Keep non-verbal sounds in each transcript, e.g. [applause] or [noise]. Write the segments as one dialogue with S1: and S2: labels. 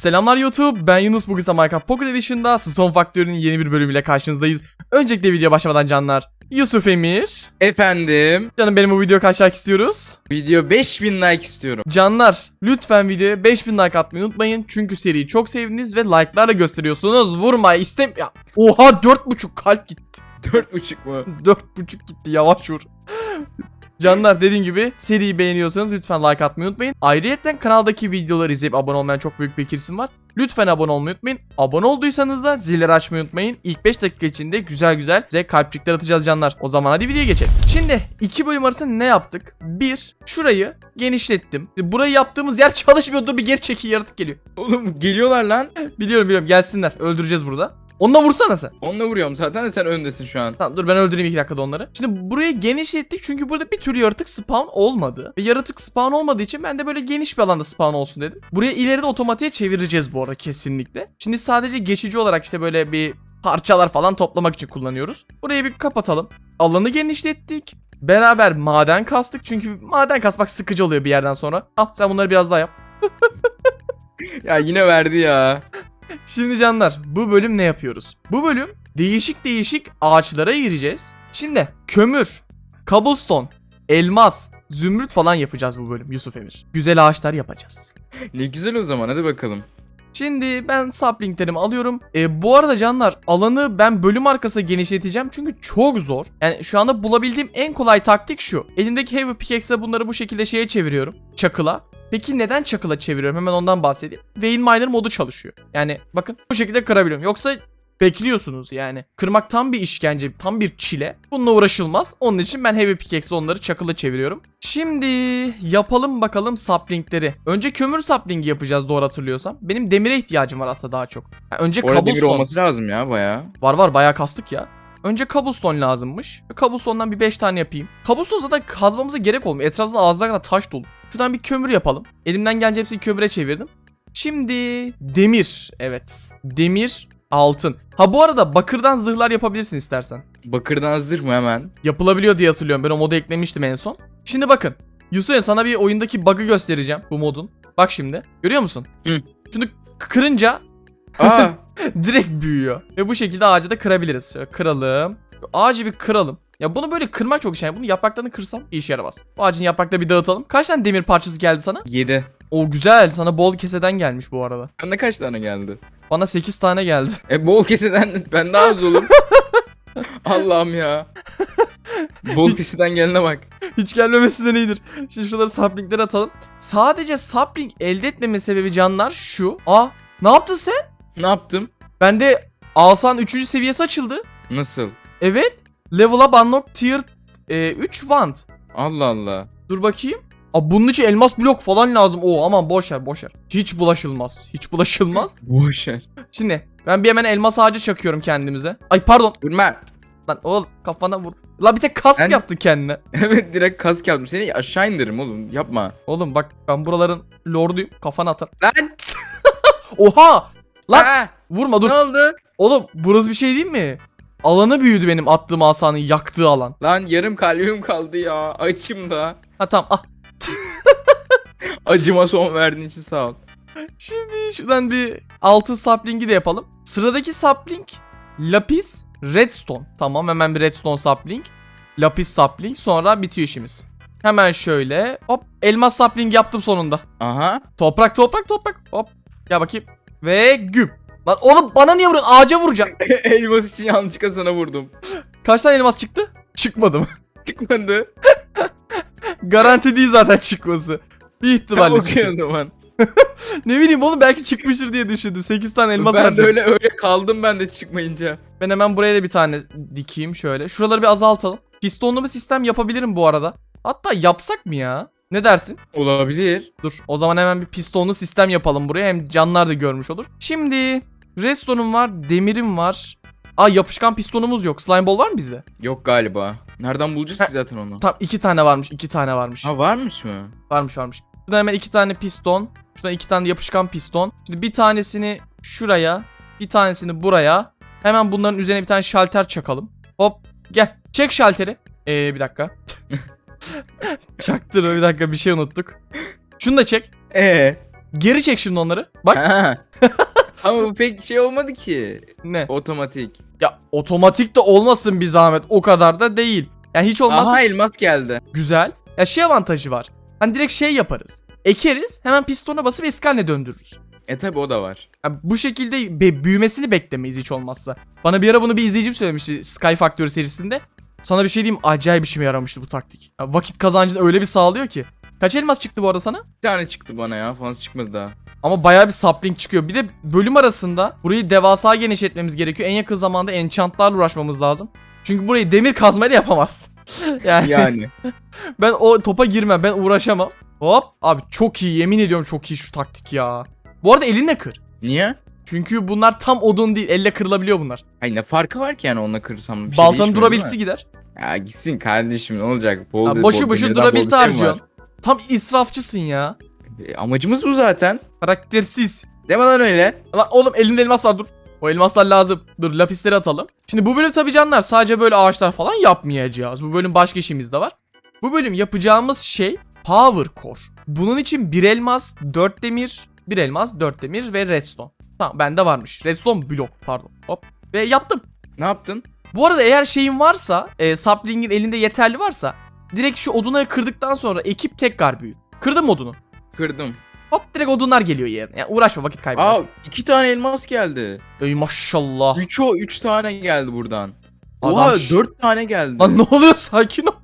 S1: Selamlar YouTube, ben Yunus. Bugün size Minecraft Pocket Edition'da Stone Factory'nin yeni bir bölümüyle karşınızdayız. Öncelikle video başlamadan canlar, Yusuf Emir.
S2: Efendim,
S1: Canım benim bu video kaç like istiyoruz?
S2: video 5000 like istiyorum.
S1: Canlar, lütfen videoya 5000 like atmayı unutmayın. Çünkü seriyi çok sevdiniz ve like'larla gösteriyorsunuz. Vurma istem... Ya, oha 4.5 kalp gitti.
S2: 4.5 mu?
S1: 4.5 gitti yavaş vur. Canlar dediğim gibi seriyi beğeniyorsanız lütfen like atmayı unutmayın. Ayrıca kanaldaki videoları izleyip abone olmayan çok büyük bir kesim var. Lütfen abone olmayı unutmayın. Abone olduysanız da zilleri açmayı unutmayın. İlk 5 dakika içinde güzel güzel size kalpçikler atacağız canlar. O zaman hadi videoya geçelim. Şimdi iki bölüm arasında ne yaptık? Bir, şurayı genişlettim. Burayı yaptığımız yer çalışmıyor. Dur bir geri çekil yaratık geliyor.
S2: Oğlum geliyorlar lan.
S1: Biliyorum biliyorum gelsinler. Öldüreceğiz burada. Onunla vursana sen.
S2: Onunla vuruyorum zaten de sen öndesin şu an.
S1: Tamam dur ben öldüreyim iki dakikada onları. Şimdi burayı genişlettik çünkü burada bir tür yaratık spawn olmadı. Ve yaratık spawn olmadığı için ben de böyle geniş bir alanda spawn olsun dedim. Burayı ileride otomatiğe çevireceğiz bu arada kesinlikle. Şimdi sadece geçici olarak işte böyle bir parçalar falan toplamak için kullanıyoruz. Burayı bir kapatalım. Alanı genişlettik. Beraber maden kastık çünkü maden kasmak sıkıcı oluyor bir yerden sonra. Al sen bunları biraz daha yap. [laughs]
S2: Ya yine verdi ya.
S1: Şimdi canlar bu bölüm ne yapıyoruz? Bu bölüm değişik değişik ağaçlara gireceğiz. Şimdi kömür, cobblestone, elmas, zümrüt falan yapacağız bu bölüm Yusuf Emir. Güzel ağaçlar yapacağız.
S2: Ne güzel o zaman hadi bakalım.
S1: Şimdi ben saplinglerimi alıyorum. E, bu arada canlar alanı ben bölüm arkası genişleteceğim çünkü çok zor. Yani şu anda bulabildiğim en kolay taktik şu. Elimdeki heavy pickaxe'le bunları bu şekilde şeye çeviriyorum. Çakıla. Peki neden çakıla çeviriyorum? Hemen ondan bahsedeyim. Vein Miner modu çalışıyor. Yani bakın bu şekilde kırabiliyorum. Yoksa bekliyorsunuz yani. Kırmak tam bir işkence, tam bir çile. Bununla uğraşılmaz. Onun için ben heavy pickaxe onları çakıla çeviriyorum. Şimdi yapalım bakalım saplingleri. Önce kömür saplingi yapacağız doğru hatırlıyorsam. Benim demire ihtiyacım var aslında daha çok. Ha, önce
S2: Orada demir olması lazım ya baya.
S1: Var var bayağı kastık ya. Önce cobblestone lazımmış. Cobblestone'dan bir 5 tane yapayım. Cobblestone zaten kazmamıza gerek olmuyor. Etrafında ağzına kadar taş dolu. Şuradan bir kömür yapalım. Elimden gelince hepsini kömüre çevirdim. Şimdi demir. Evet. Demir, altın. Ha bu arada bakırdan zırhlar yapabilirsin istersen.
S2: Bakırdan zırh mı hemen?
S1: Yapılabiliyor diye hatırlıyorum. Ben o modu eklemiştim en son. Şimdi bakın. Yusuf sana bir oyundaki bug'ı göstereceğim bu modun. Bak şimdi. Görüyor musun?
S2: Hı.
S1: Şunu kırınca
S2: Aa [laughs]
S1: direkt büyüyor. Ve bu şekilde ağacı da kırabiliriz. Şöyle kıralım. Ağacı bir kıralım. Ya bunu böyle kırmak çok şey. Bunu yapraklarını kırsam bir işe yaramaz. Bu ağacın yapraklarını bir dağıtalım. Kaç tane demir parçası geldi sana?
S2: 7.
S1: O güzel. Sana bol keseden gelmiş bu arada.
S2: Bende kaç tane geldi?
S1: Bana 8 tane geldi.
S2: E bol keseden [laughs] ben daha az oğlum. [laughs] Allah'ım ya. Bol keseden gelene bak.
S1: Hiç gelmemesi de iyidir. Şimdi şunları saplingleri atalım. Sadece sapling elde etmeme sebebi canlar şu. Aa ne yaptın sen?
S2: Ne yaptım?
S1: Bende Asan 3. seviyesi açıldı.
S2: Nasıl?
S1: Evet. Level up unlock tier e, 3 wand.
S2: Allah Allah.
S1: Dur bakayım. Aa, bunun için elmas blok falan lazım. Oo aman boş ver boş ver. Hiç bulaşılmaz. Hiç bulaşılmaz. [laughs]
S2: Boş ver.
S1: Şimdi ben bir hemen elmas ağacı çakıyorum kendimize. Ay pardon.
S2: Vurma.
S1: Lan oğlum kafana vur. La bir tek kask
S2: Ben-
S1: yaptı kendine. [laughs]
S2: Evet direkt kask yaptım. Seni aşağı indiririm oğlum. Yapma.
S1: Oğlum bak ben buraların lorduyum. Kafana atar.
S2: Lan. [laughs]
S1: Oha! Lan
S2: Aa,
S1: vurma dur.
S2: ne oldu?
S1: Oğlum burası bir şey değil mi? Alanı büyüdü benim attığım asanın yaktığı alan.
S2: Lan yarım kalbim kaldı ya. Açım da.
S1: Ha tamam ah. [laughs]
S2: Acıma son verdiğin için sağ ol.
S1: Şimdi şuradan bir altın sapling'i de yapalım. Sıradaki sapling lapis redstone. Tamam hemen bir redstone sapling. Lapis sapling sonra bitiyor işimiz. Hemen şöyle hop elmas sapling yaptım sonunda.
S2: Aha.
S1: Toprak toprak toprak hop. Gel bakayım. Ve güm. Lan oğlum bana niye vuruyorsun? Ağaca vuracağım. [laughs]
S2: Elmas için yanlışlıkla sana vurdum.
S1: Kaç tane elmas çıktı? Çıkmadı mı? [laughs]
S2: Çıkmadı.
S1: Garanti değil zaten çıkması. Bir ihtimalle
S2: Tamam
S1: çıktı.
S2: o zaman. [laughs]
S1: Ne bileyim oğlum belki çıkmıştır diye düşündüm. 8 tane elmas
S2: ben de
S1: harcadım.
S2: öyle öyle kaldım ben de çıkmayınca.
S1: Ben hemen buraya da bir tane dikeyim şöyle. Şuraları bir azaltalım. Pistonlu bir sistem yapabilirim bu arada. Hatta yapsak mı ya? Ne dersin?
S2: Olabilir.
S1: Dur o zaman hemen bir pistonlu sistem yapalım buraya. Hem canlar da görmüş olur. Şimdi redstone'um var, demirim var. Aa yapışkan pistonumuz yok. Slime ball var mı bizde?
S2: Yok galiba. Nereden bulacağız ki zaten onu?
S1: Tam iki tane varmış, iki tane varmış.
S2: Ha varmış mı?
S1: Varmış varmış. Şuradan hemen iki tane piston. Şuradan iki tane yapışkan piston. Şimdi bir tanesini şuraya. Bir tanesini buraya. Hemen bunların üzerine bir tane şalter çakalım. Hop gel. Çek şalteri. Ee bir dakika. [laughs] [laughs] Çaktır bir dakika bir şey unuttuk. Şunu da çek.
S2: Ee.
S1: Geri çek şimdi onları. Bak
S2: Ha. [laughs] Ama bu pek şey olmadı ki.
S1: ne?
S2: Otomatik.
S1: Ya otomatik de olmasın bir zahmet. O kadar da değil. Yani hiç olmazsa
S2: Aha elmas geldi.
S1: güzel. Ya şey avantajı var. Hani direkt şey yaparız. Ekeriz hemen pistona basıp eski haline döndürürüz.
S2: E tabi o da var.
S1: Ya bu şekilde be- büyümesini beklemeyiz hiç olmazsa. Bana bir ara bunu bir izleyicim söylemişti Sky Factory serisinde. Sana bir şey diyeyim acayip işime yaramıştı bu taktik. Ya vakit kazancını öyle bir sağlıyor ki. Kaç elmas çıktı bu arada sana?
S2: Bir tane çıktı bana ya. Fazla çıkmadı daha.
S1: Ama bayağı bir sapling çıkıyor. Bir de bölüm arasında burayı devasa genişletmemiz gerekiyor. En yakın zamanda enchantlarla uğraşmamız lazım. Çünkü burayı demir kazmayla yapamazsın. [laughs] yani,
S2: Yani. [laughs]
S1: ben o topa girmem. Ben uğraşamam. Hop. Abi çok iyi. Yemin ediyorum çok iyi şu taktik ya. Bu arada elinle kır.
S2: Niye?
S1: Çünkü bunlar tam odun değil. Elle kırılabiliyor bunlar.
S2: Hayır ne farkı var ki yani onunla kırsam bir şey
S1: Baltanın
S2: değişmiyor, mi?
S1: gider.
S2: Ya gitsin kardeşim ne olacak? Bol,
S1: Ha, boşu boşu
S2: bir
S1: durability
S2: şey
S1: harcıyorsun. Tam israfçısın ya.
S2: E, amacımız bu zaten.
S1: Karaktersiz.
S2: Deme lan öyle.
S1: Lan oğlum elimde elmas var dur. O elmaslar lazım. Dur lapisleri atalım. Şimdi bu bölüm tabii canlar sadece böyle ağaçlar falan yapmayacağız. Bu bölüm başka işimiz de var. Bu bölüm yapacağımız şey Power Core. Bunun için bir elmas, 4 demir, bir elmas, 4 demir ve redstone. Tamam bende varmış. Redstone blok pardon. Hop. Ve yaptım.
S2: Ne yaptın?
S1: Bu arada eğer şeyin varsa, e, sapling'in elinde yeterli varsa direkt şu odunları kırdıktan sonra ekip tekrar büyür. Kırdın mı odunu?
S2: Kırdım.
S1: Hop direkt odunlar geliyor yerine. Yani uğraşma vakit
S2: Aa
S1: kaybedersin.
S2: iki tane elmas geldi.
S1: Ey maşallah.
S2: Üç o üç tane geldi buradan.
S1: Adam
S2: Oha dört tane geldi.
S1: Lan ne oluyor sakin ol.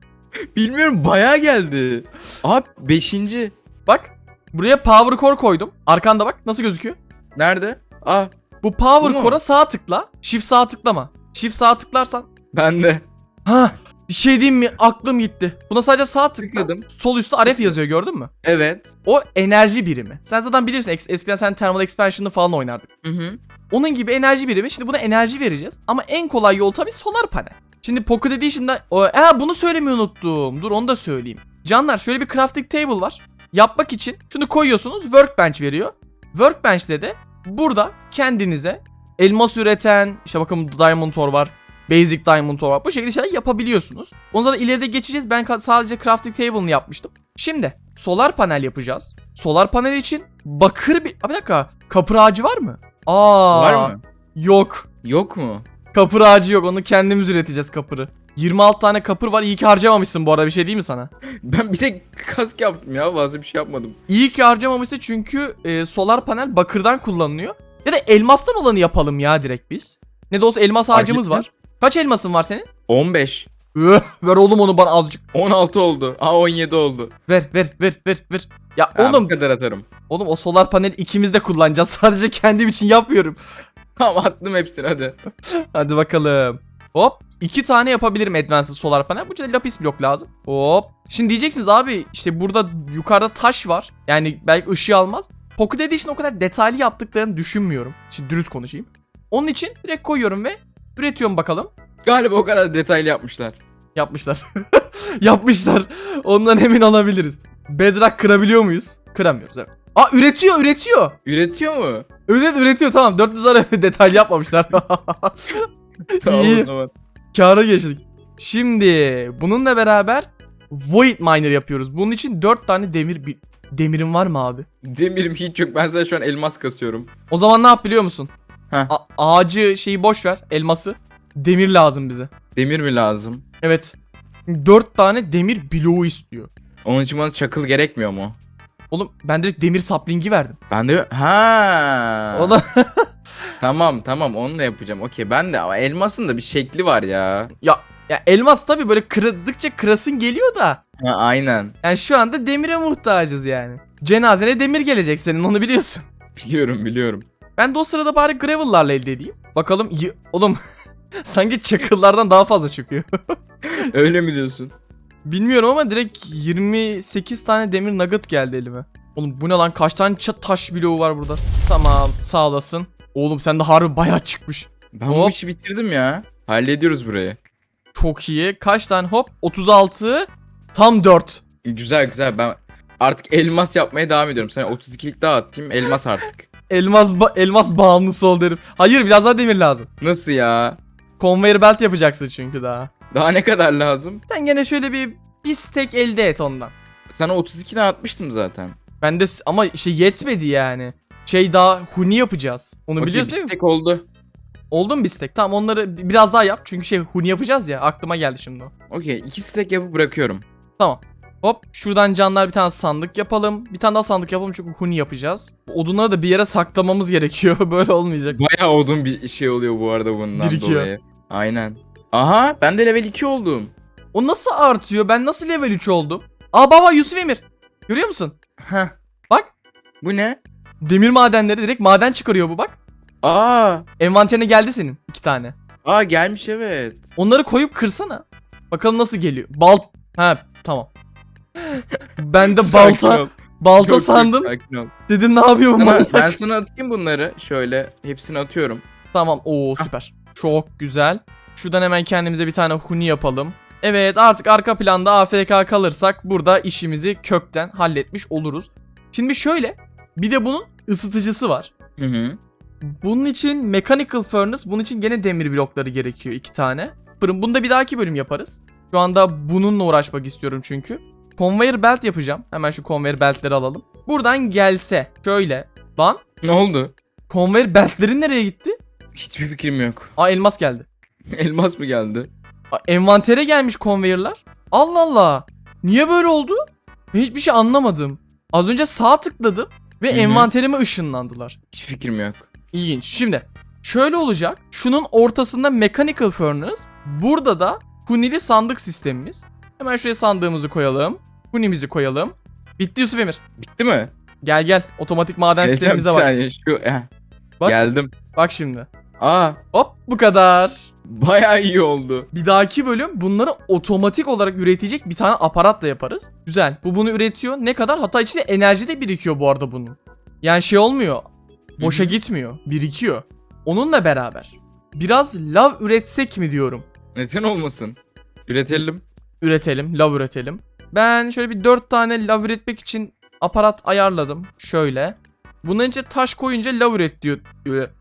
S2: Bilmiyorum bayağı geldi. Abi beşinci.
S1: Bak buraya power core koydum. Arkanda bak nasıl gözüküyor?
S2: Nerede? Aa
S1: Bu power
S2: Bu mu?
S1: core'a sağ tıkla. Shift sağ tıklama. Shift sağ tıklarsan.
S2: bende.
S1: Ha bir şey diyeyim mi? Aklım gitti. Buna sadece sağ tıkla.
S2: Tıkladım.
S1: Sol üstte RF yazıyor gördün mü?
S2: Evet.
S1: O enerji birimi. Sen zaten bilirsin es- eskiden sen thermal expansion'ı falan oynardın.
S2: Hı hı.
S1: Onun gibi enerji birimi. Şimdi buna enerji vereceğiz. Ama en kolay yol tabii solar panel. Şimdi Pocket Edition'da... O, ee, bunu söylemeyi unuttum. Dur onu da söyleyeyim. Canlar şöyle bir crafting table var. Yapmak için şunu koyuyorsunuz. Workbench veriyor. Workbench'te de burada kendinize elmas üreten, işte bakın Diamond Ore var. Basic Diamond Ore var. Bu şekilde şeyler yapabiliyorsunuz. Onu zaten ileride geçeceğiz. Ben sadece crafting table'ını yapmıştım. Şimdi solar panel yapacağız. Solar panel için bakır bir... Aa, bir dakika. Kapır ağacı var mı? Aa,
S2: Var mı?
S1: Yok.
S2: Yok mu?
S1: Kapır ağacı yok. Onu kendimiz üreteceğiz kapırı. 26 tane kapır var. İyi ki harcamamışsın bu arada bir şey değil mi sana? [laughs]
S2: Ben bir tek kask yaptım ya. Fazla bir şey yapmadım.
S1: İyi ki harcamamışsın çünkü e, solar panel bakırdan kullanılıyor. Ya da elmastan olanı yapalım ya direkt biz. Ne de olsa elmas ağacımız var. Kaç elmasın var senin?
S2: 15.
S1: Öh, ver oğlum onu bana azıcık.
S2: 16 oldu. Aa 17 oldu.
S1: Ver ver ver ver ver. Ya
S2: Ha,
S1: oğlum
S2: kadar atarım.
S1: oğlum o solar panel ikimiz de kullanacağız. [laughs] Sadece kendim için yapmıyorum.
S2: Tamam attım hepsini hadi.
S1: Hadi bakalım. Hop. iki tane yapabilirim Advanced Solar Panel. Bu yüzden lapis blok lazım. Hop. Şimdi diyeceksiniz abi işte burada yukarıda taş var. Yani belki ışığı almaz. Pocket Edition o kadar detaylı yaptıklarını düşünmüyorum. Şimdi dürüst konuşayım. Onun için direkt koyuyorum ve üretiyorum bakalım.
S2: Galiba o kadar detaylı yapmışlar.
S1: Yapmışlar. [laughs] Yapmışlar. Ondan emin olabiliriz. Bedrock kırabiliyor muyuz? Kıramıyoruz evet. Aa üretiyor üretiyor.
S2: Üretiyor mu?
S1: Evet üretiyor tamam. 400 tane [laughs] detaylı yapmamışlar. [laughs] [laughs]
S2: Tamam
S1: İyi.
S2: o zaman.
S1: Kâra geçtik. Şimdi bununla beraber Void Miner yapıyoruz. Bunun için 4 tane demir bir demirin var mı abi?
S2: Demirim hiç yok. Ben sadece şu an elmas kasıyorum.
S1: O zaman ne yap biliyor musun?
S2: Heh.
S1: A- ağacı şeyi boş ver, elması. Demir lazım bize.
S2: Demir mi lazım?
S1: Evet. 4 tane demir bloğu istiyor.
S2: Onun için bana çakıl gerekmiyor mu?
S1: Oğlum ben direkt demir saplingi verdim.
S2: Ben de ha.
S1: O da [laughs]
S2: Tamam tamam onu da yapacağım. Okey ben de ama elmasın da bir şekli var ya.
S1: ya ya elmas tabii böyle kırdıkça kırasın geliyor da.
S2: Ha, aynen.
S1: Yani şu anda demire muhtacız yani. Cenazene demir gelecek senin onu biliyorsun.
S2: Biliyorum biliyorum.
S1: Ben de o sırada bari gravel'larla elde edeyim. Bakalım y- oğlum [laughs] sanki çakıllardan daha fazla çıkıyor. [laughs]
S2: Öyle mi diyorsun?
S1: Bilmiyorum ama direkt 28 tane demir nugget geldi elime. Oğlum bu ne lan kaç tane taş bloğu var burada. Tamam sağ olasın. Oğlum sende harbi bayağı çıkmış.
S2: Ben
S1: Hop.
S2: bu işi bitirdim ya. Hallediyoruz burayı.
S1: Çok iyi. Kaç tane hop 36 tam 4.
S2: Güzel güzel ben artık elmas yapmaya devam ediyorum. Sana 32'lik daha atayım elmas artık.
S1: Elmas ba- elmas bağımlısı ol derim. Hayır biraz daha demir lazım.
S2: Nasıl ya?
S1: Conveyor belt yapacaksın çünkü daha.
S2: Daha ne kadar lazım?
S1: Sen gene şöyle bir bir stack elde et ondan.
S2: Sana 32'den atmıştım zaten.
S1: Ben de ama işte yetmedi yani. Şey daha huni yapacağız. Onu
S2: Okey,
S1: biliyorsun değil mi?
S2: stack oldu.
S1: Oldu mu bir stack? Tamam onları bi- biraz daha yap. Çünkü şey huni yapacağız ya. Aklıma geldi şimdi o.
S2: Okey iki stack yapıp bırakıyorum.
S1: Hop şuradan canlar bir tane sandık yapalım. Bir tane daha sandık yapalım çünkü huni yapacağız. Odunları da bir yere saklamamız gerekiyor. [laughs] Böyle olmayacak.
S2: Bayağı odun bir şey oluyor bu arada bundan
S1: Birikiyor.
S2: dolayı. Aynen. Aha ben de level 2 oldum.
S1: O nasıl artıyor? Ben nasıl level 3 oldum? Aa baba Yusuf Emir. Görüyor musun?
S2: Heh.
S1: Bak.
S2: Bu ne?
S1: Demir madenleri direkt maden çıkarıyor bu bak.
S2: Aa,
S1: Envanterine geldi senin iki tane.
S2: aa gelmiş evet.
S1: Onları koyup kırsana. Bakalım nasıl geliyor. Bal... Ha tamam. [laughs] ben de balta balta
S2: yok,
S1: sandım. Dedim ne yapıyor bu manyak?
S2: ben sana atayım bunları. Şöyle hepsini atıyorum.
S1: Tamam. Oo süper. Çok güzel. Şuradan hemen kendimize bir tane huni yapalım. Evet artık arka planda AFK kalırsak burada işimizi kökten halletmiş oluruz. Şimdi şöyle bir de bunun ısıtıcısı var.
S2: Hı hı.
S1: Bunun için mechanical furnace, bunun için gene demir blokları gerekiyor iki tane. Fırın bunu da bir dahaki bölüm yaparız. Şu anda bununla uğraşmak istiyorum çünkü. Conveyor belt yapacağım. Hemen şu conveyor beltleri alalım. Buradan gelse şöyle. Lan
S2: Ne oldu?
S1: conveyor beltlerin nereye gitti?
S2: Hiçbir fikrim yok.
S1: Aa elmas geldi. [laughs]
S2: Elmas mı geldi?
S1: Aa, envantere gelmiş conveyor'lar. Allah Allah. Niye böyle oldu? Ben hiçbir şey anlamadım. Az önce sağ tıkladım ve
S2: Hı hı.
S1: envanterime ışınlandılar.
S2: Hiçbir fikrim yok.
S1: İlginç. Şimdi şöyle olacak. Şunun ortasında mechanical furnace. Burada da hunili sandık sistemimiz. Hemen şuraya sandığımızı koyalım. Hunimizi koyalım. Bitti Yusuf Emir.
S2: Bitti mi?
S1: Gel gel. Otomatik maden
S2: Geleceğim
S1: sistemimize bak.
S2: saniye. Şu, eh,
S1: Bak.
S2: Geldim.
S1: Bak şimdi.
S2: Aa
S1: Hop bu kadar. [laughs]
S2: bayağı iyi oldu.
S1: Bir dahaki bölüm bunları otomatik olarak üretecek bir tane aparatla yaparız. Güzel. Bu bunu üretiyor. Ne kadar? Hatta içinde enerji de birikiyor bu arada bunun. Yani şey olmuyor. Boşa gitmiyor. Birikiyor. Onunla beraber biraz lav üretsek mi diyorum.
S2: Neden olmasın? Üretelim.
S1: Üretelim. Lav üretelim. Ben şöyle bir 4 tane lav üretmek için aparat ayarladım. Şöyle. Bunun içine taş koyunca lav üret diyor.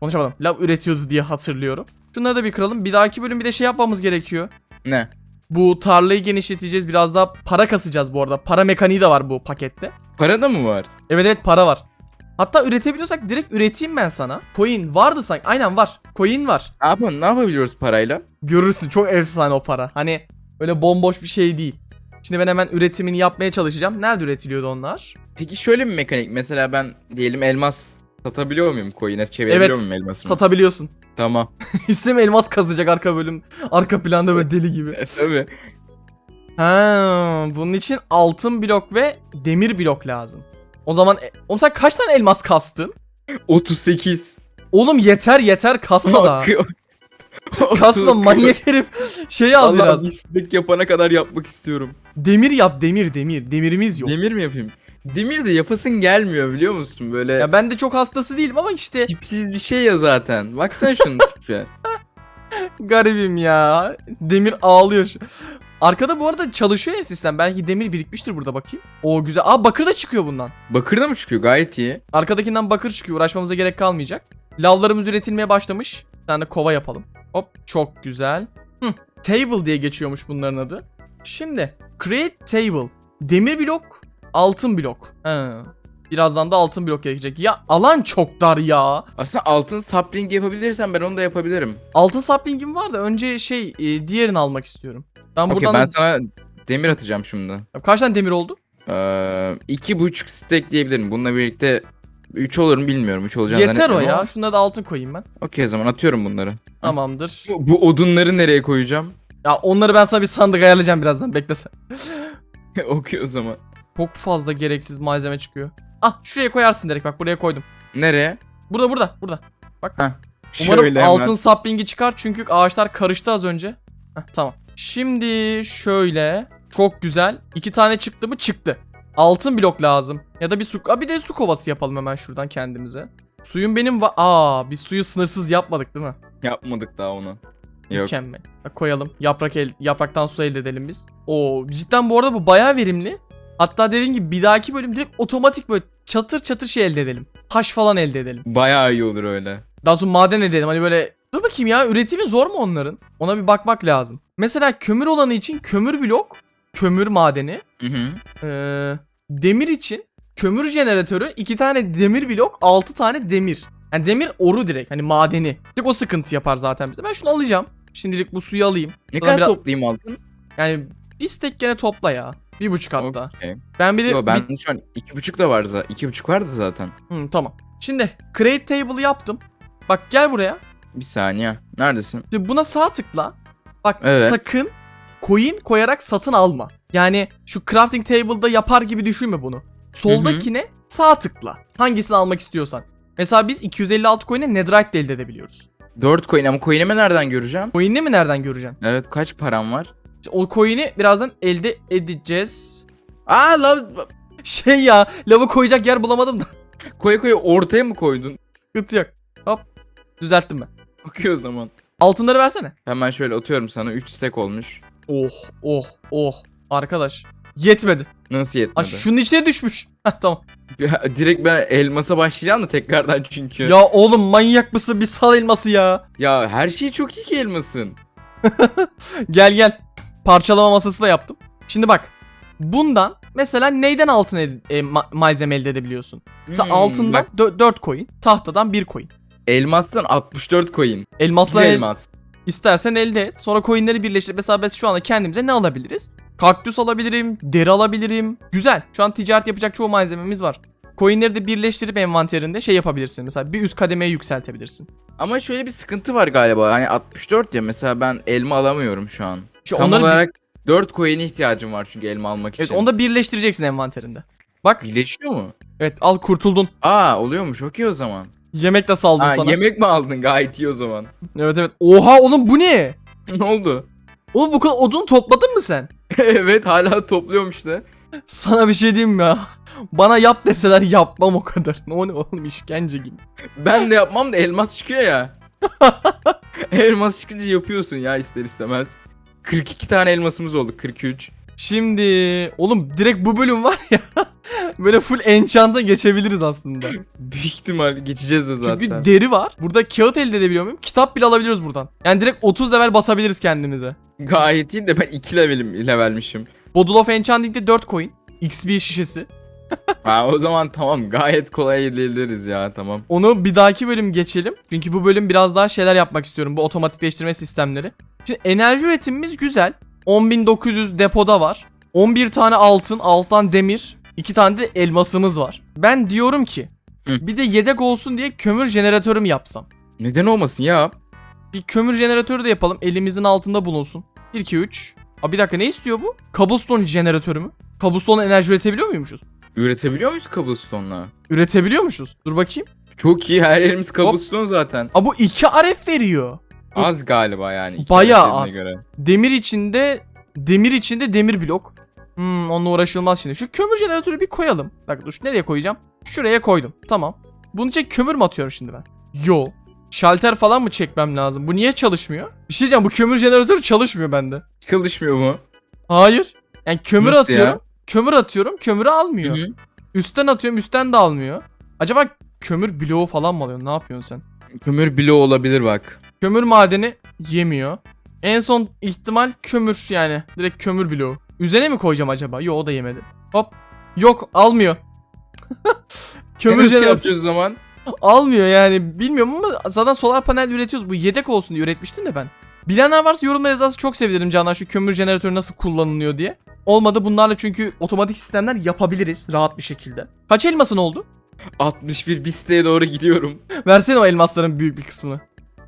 S1: Konuşamadım. Lav üretiyordu diye hatırlıyorum. Şunları da bir kıralım. Bir dahaki bölüm bir de şey yapmamız gerekiyor.
S2: Ne?
S1: Bu tarlayı genişleteceğiz. Biraz daha para kasacağız bu arada. Para mekaniği de var bu pakette.
S2: Para da mı var?
S1: Evet evet para var. Hatta üretebiliyorsak direkt üreteyim ben sana. Coin vardı sanki. Aynen var. Coin var.
S2: Ne yapalım? Ne yapabiliyoruz parayla?
S1: Görürsün çok efsane o para. Hani öyle bomboş bir şey değil. Şimdi ben hemen üretimini yapmaya çalışacağım. Nerede üretiliyordu onlar?
S2: Peki şöyle bir mekanik. Mesela ben diyelim elmas satabiliyor muyum coin'e? Çevirebiliyor
S1: Evet,
S2: muyum elmasımı?
S1: Satabiliyorsun.
S2: Tamam. [laughs]
S1: Üstüme elmas kazacak arka bölüm. Arka planda böyle deli gibi. [laughs]
S2: Tabii.
S1: Ha, bunun için altın blok ve demir blok lazım. O zaman e, oğlum sen kaç tane elmas kastın?
S2: 38.
S1: Oğlum yeter yeter kasma [laughs] da. Kasma manyak herif. Şey al
S2: Allah
S1: biraz.
S2: istek yapana kadar yapmak istiyorum.
S1: Demir yap demir demir. Demirimiz yok.
S2: Demir mi yapayım? Demir de yapasın gelmiyor biliyor musun? Böyle
S1: Ya ben de çok hastası değilim ama işte
S2: tipsiz bir şey ya zaten. Baksana şunun tipe. [laughs]
S1: garibim ya. Demir ağlıyor. Arkada bu arada çalışıyor ya sistem. Belki demir birikmiştir burada bakayım. O güzel. Aa bakır da çıkıyor bundan.
S2: Bakır da mı çıkıyor? Gayet iyi.
S1: Arkadakinden bakır çıkıyor. Uğraşmamıza gerek kalmayacak. Lavlarımız üretilmeye başlamış. Bir tane de kova yapalım. Hop çok güzel. Hı, table diye geçiyormuş bunların adı. Şimdi create table. Demir blok, altın blok. He. Birazdan da altın blok gerekecek. Ya alan çok dar ya.
S2: Aslında altın sapling yapabilirsen ben onu da yapabilirim.
S1: Altın saplingim var da önce şey e, diğerini almak istiyorum. Ben buradan
S2: ben sana demir atacağım şimdi.
S1: kaç tane demir oldu?
S2: Ee, iki buçuk stack diyebilirim. Bununla birlikte 3 olur mu bilmiyorum. 3 olacağını
S1: Yeter o ya.
S2: ama-
S1: Şunları da altın koyayım ben.
S2: Okey o zaman atıyorum bunları.
S1: Tamamdır.
S2: Bu, bu odunları nereye koyacağım?
S1: Ya onları ben sana bir sandık ayarlayacağım birazdan. Bekle sen. [laughs]
S2: Okey o zaman.
S1: Çok fazla gereksiz malzeme çıkıyor. Ah şuraya koyarsın direkt bak buraya koydum.
S2: Nereye?
S1: Burada burada burada. Umarım
S2: Şöyle hemen.
S1: altın saplingi çıkar çünkü ağaçlar karıştı az önce. Heh, tamam. Şimdi şöyle çok güzel. iki tane çıktı mı çıktı. Altın blok lazım. Ya da bir su Aa, bir de su kovası yapalım hemen şuradan kendimize. Suyun benim va Aa biz suyu sınırsız yapmadık değil mi?
S2: Yapmadık daha onu. Yok.
S1: Mükemmel. Bak, koyalım. Yaprak el, yapraktan su elde edelim biz. Oo cidden bu arada bu bayağı verimli. Hatta dediğim gibi bir dahaki bölüm direkt otomatik böyle çatır çatır şey elde edelim. Taş falan elde edelim.
S2: Bayağı iyi olur öyle.
S1: Daha sonra maden edelim. Hani böyle dur bakayım ya üretimi zor mu onların? Ona bir bakmak lazım. Mesela kömür olanı için kömür blok, kömür madeni.
S2: Hı hı.
S1: Ee, demir için kömür jeneratörü, iki tane demir blok, altı tane demir. Yani demir oru direkt hani madeni. Tek o sıkıntı yapar zaten bize. Ben şunu alacağım. Şimdilik bu suyu alayım.
S2: Ne kadar
S1: biraz-
S2: toplayayım altın?
S1: Yani bir stek gene topla ya. Bir buçuk hatta.
S2: Okey.
S1: Ben bir de...
S2: Yo, ben
S1: bir-
S2: şu an iki buçuk da var zaten. İki buçuk vardı zaten.
S1: Hı, tamam. Şimdi create table yaptım. Bak gel buraya.
S2: Bir saniye. Neredesin?
S1: Şimdi buna sağ tıkla. Bak
S2: Evet.
S1: sakın coin koyarak satın alma. Yani şu crafting table'da yapar gibi düşünme bunu. Soldakine sağ tıkla. Hangisini almak istiyorsan. Mesela biz 256 coin'e netherite de elde edebiliyoruz.
S2: 4 coin ama coin'imi nereden göreceğim?
S1: Coin'i mi nereden göreceksin?
S2: Evet kaç param var?
S1: O coin'i birazdan elde edeceğiz.
S2: Aa la
S1: Şey ya lavı koyacak yer bulamadım da. [laughs]
S2: koya koya ortaya mı koydun?
S1: Sıkıntı yok. Hop. Düzelttim ben.
S2: Okey o zaman.
S1: Altınları versene.
S2: Hemen şöyle atıyorum sana 3 stack olmuş.
S1: Oh oh oh. Arkadaş. Yetmedi.
S2: Nasıl
S1: Aa,
S2: yetmedi?
S1: şunun içine düşmüş. [laughs] Tamam.
S2: Ya, Direkt ben elmasa başlayacağım da tekrardan çünkü. Ya.
S1: Ya oğlum manyak mısın? Bir sal elması ya.
S2: her şey çok iyi ki elmasın. [laughs]
S1: Gel gel. Parçalama masası da yaptım. Şimdi bak. Bundan mesela neyden altın ed- e, ma- malzeme elde edebiliyorsun? Mesela
S2: Hmm,
S1: altından
S2: bak,
S1: 4 coin, tahtadan 1 coin.
S2: elmastan 64 coin.
S1: Elmasla el-
S2: elmas.
S1: istersen elde et. Sonra coinleri birleştir. Mesela biz şu anda kendimize ne alabiliriz? Kaktüs alabilirim, deri alabilirim. Güzel. Şu an ticaret yapacak çoğu malzememiz var. Coinleri de birleştirip envanterinde şey yapabilirsin. Mesela bir üst kademeye yükseltebilirsin.
S2: Ama şöyle bir sıkıntı var galiba. Hani 64 ya mesela ben elma alamıyorum şu an.
S1: İşte
S2: Tam
S1: onları bir-
S2: olarak 4 coin'e ihtiyacım var çünkü elma almak için.
S1: evet, onu da birleştireceksin envanterinde. Bak
S2: Birleşiyor mu?
S1: evet al kurtuldun.
S2: Aa oluyormuş okey o zaman.
S1: Yemek de saldım
S2: Aa,
S1: sana.
S2: yemek mi aldın gayet iyi o zaman.
S1: Evet evet. Oha oğlum bu ne? [laughs]
S2: ne oldu?
S1: Oğlum bu kadar odun topladın mı sen? [laughs]
S2: evet hala topluyorum işte.
S1: Sana bir şey diyeyim mi ya? [laughs] Bana yap deseler yapmam o kadar. Ne o ne oğlum işkence gibi.
S2: Ben de yapmam da elmas çıkıyor ya. elmas çıkınca yapıyorsun ya ister istemez. 42 tane elmasımız oldu 43.
S1: Şimdi oğlum direkt bu bölüm var ya. [laughs] böyle full enchant'a geçebiliriz aslında.
S2: Büyük ihtimal geçeceğiz de zaten.
S1: Çünkü deri var. Burada kağıt elde edebiliyor muyum? Kitap bile alabiliyoruz buradan. Yani direkt 30 level basabiliriz kendimize.
S2: Gayet iyi de ben 2 levelim levelmişim.
S1: Bottle of Enchanting'de 4 coin. XP şişesi.
S2: Ha o zaman tamam gayet kolay elde ederiz ya tamam.
S1: Onu bir dahaki bölüm geçelim. Çünkü bu bölüm biraz daha şeyler yapmak istiyorum. Bu otomatikleştirme sistemleri. Şimdi enerji üretimimiz güzel. 10.900 depoda var. 11 tane altın, alttan demir. 2 tane de elmasımız var. Ben diyorum ki
S2: Hı.
S1: bir de yedek olsun diye kömür jeneratörü mü yapsam?
S2: Neden olmasın ya?
S1: Bir kömür jeneratörü de yapalım. Elimizin altında bulunsun. 1 2 3. Aa bir dakika ne istiyor bu? Cobblestone jeneratörü mü? Cobblestone enerji üretebiliyor muymuşuz?
S2: Üretebiliyor muyuz cobblestone'la?
S1: Üretebiliyormuşuz. Dur bakayım.
S2: Çok iyi her yerimiz cobblestone zaten.
S1: Aa bu 2 RF veriyor.
S2: Az galiba yani. iki
S1: Bayağı az.
S2: Göre.
S1: Demir içinde demir içinde demir blok. Hmm onunla uğraşılmaz şimdi. Şu kömür jeneratörü bir koyalım. Bak dur nereye koyacağım? Şuraya koydum. Tamam. Bunun için kömür mü atıyorum şimdi ben? Yo. Şalter falan mı çekmem lazım? Bu niye çalışmıyor? Bir şey diyeceğim bu kömür jeneratörü çalışmıyor bende.
S2: Çalışmıyor mu?
S1: Hayır. Yani kömür
S2: Nasıl
S1: atıyorum.
S2: ya?
S1: Kömür atıyorum. Kömürü almıyor.
S2: Hı hı.
S1: Üstten atıyorum. Üstten de almıyor. Acaba kömür bloğu falan mı alıyorsun? Ne yapıyorsun sen?
S2: Kömür bloğu olabilir bak.
S1: Kömür madeni yemiyor. En son ihtimal kömür yani. Direkt kömür bloğu. Üzerine mi koyacağım acaba? Yok o da yemedi. Hop. Yok almıyor. [laughs] kömür jeneratörü
S2: yapacağız zaman?
S1: almıyor yani. Bilmiyorum ama zaten solar panel üretiyoruz. Bu yedek olsun diye üretmiştim de ben. Bilenler varsa yorumlar yazarsa çok sevinirim Canan şu kömür jeneratörü nasıl kullanılıyor diye. Olmadı bunlarla çünkü otomatik sistemler yapabiliriz rahat bir şekilde. Kaç elmasın oldu?
S2: 61 bisteye doğru gidiyorum.
S1: Versene o elmasların büyük bir kısmını.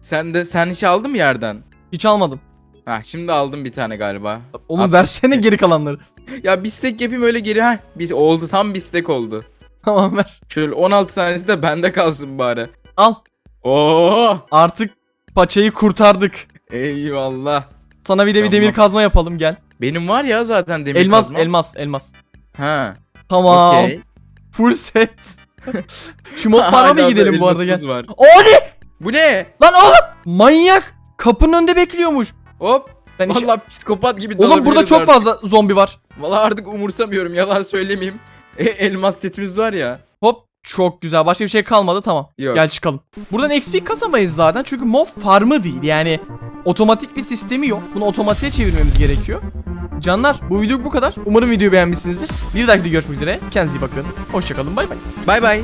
S2: Sen de sen hiç aldın mı yerden?
S1: Hiç almadım.
S2: Ha şimdi aldım bir tane galiba.
S1: Oğlum
S2: At-
S1: versene geri kalanları. [laughs]
S2: Ya bistek yapayım öyle geri ha. Bir oldu tam bistek oldu. [laughs]
S1: Tamam ver.
S2: Şöyle 16 tanesi de bende kalsın bari.
S1: Al.
S2: Oo!
S1: Artık paçayı kurtardık.
S2: Eyvallah.
S1: Sana bir de bir
S2: Tamam.
S1: demir kazma yapalım gel.
S2: Benim var ya zaten demir
S1: elmas,
S2: kazma.
S1: elmas, elmas.
S2: Ha.
S1: Tamam.
S2: Okey.
S1: Full set. [laughs] Şu mob farm'a
S2: Hala da
S1: gidelim bu arada gel.
S2: elmasımız Var.
S1: O ne?
S2: Bu ne?
S1: Lan oğlum! Manyak! Kapının önünde bekliyormuş.
S2: Hop.
S1: Ben hiç-
S2: Vallahi psikopat gibi
S1: Oğlum burada çok
S2: artık.
S1: fazla zombi var.
S2: Vallahi artık umursamıyorum yalan söylemeyeyim. E, elmas setimiz var ya.
S1: Hop çok güzel. Başka bir şey kalmadı tamam.
S2: Yok.
S1: Gel çıkalım. Buradan XP kasamayız zaten çünkü mob farmı değil. Yani otomatik bir sistemi yok. Bunu otomatiğe çevirmemiz gerekiyor. Canlar bu video bu kadar. Umarım videoyu beğenmişsinizdir. Bir dahaki görüşmek üzere. Kendinize iyi bakın. Hoşçakalın. Bay bay.
S2: Bay bay.